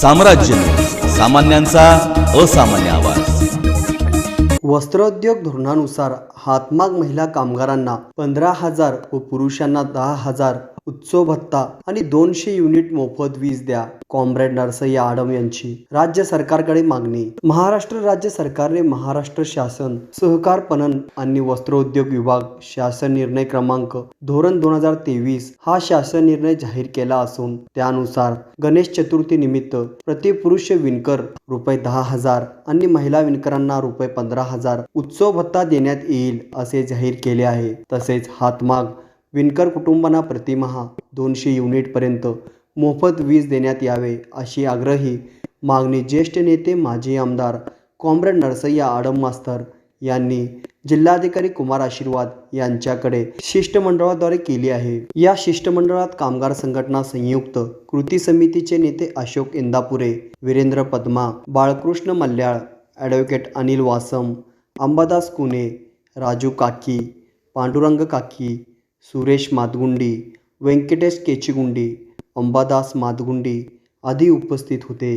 साम्राज्य सामान्यांचा असामान्य आवाज. वस्त्रोद्योग धोरणानुसार हातमाग महिला कामगारांना पंधरा हजार व पुरुषांना दहा हजार उत्सव भत्ता आणि दोनशे युनिट मोफत वीज द्या. कॉम्रेड नरसय्या आडम यांची राज्य सरकारकडे मागणी. महाराष्ट्र राज्य सरकारने महाराष्ट्र शासन सहकार पणन आणि वस्त्रोद्योग विभाग शासन निर्णय क्रमांक धोरण दोन हजार तेवीस हा शासन निर्णय जाहीर केला असून त्यानुसार गणेश चतुर्थी निमित्त प्रति पुरुष विणकर रुपये दहा हजार आणि महिला विणकरांना रुपये पंधरा हजार उत्सव भत्ता देण्यात येईल असे जाहीर केले आहे. तसेच हातमाग विणकर कुटुंबांना प्रतिमहा दोनशे युनिटपर्यंत मोफत वीज देण्यात यावे अशी आग्रही मागणी ज्येष्ठ नेते माजी आमदार कॉम्रेड नरसय्या आडम मास्तर यांनी जिल्हाधिकारी कुमार आशीर्वाद यांच्याकडे शिष्टमंडळाद्वारे केली आहे. या शिष्टमंडळात कामगार संघटना संयुक्त कृती समितीचे नेते अशोक इंदापुरे वीरेंद्र पद्मा बाळकृष्ण मल्याळ ॲडव्होकेट अनिल वासम अंबादास कुने राजू काकी पांडुरंग काकी सुरेश मातगुंडी व्यंकटेश केचीगुंडी अंबादास मातगुंडी आदी उपस्थित होते.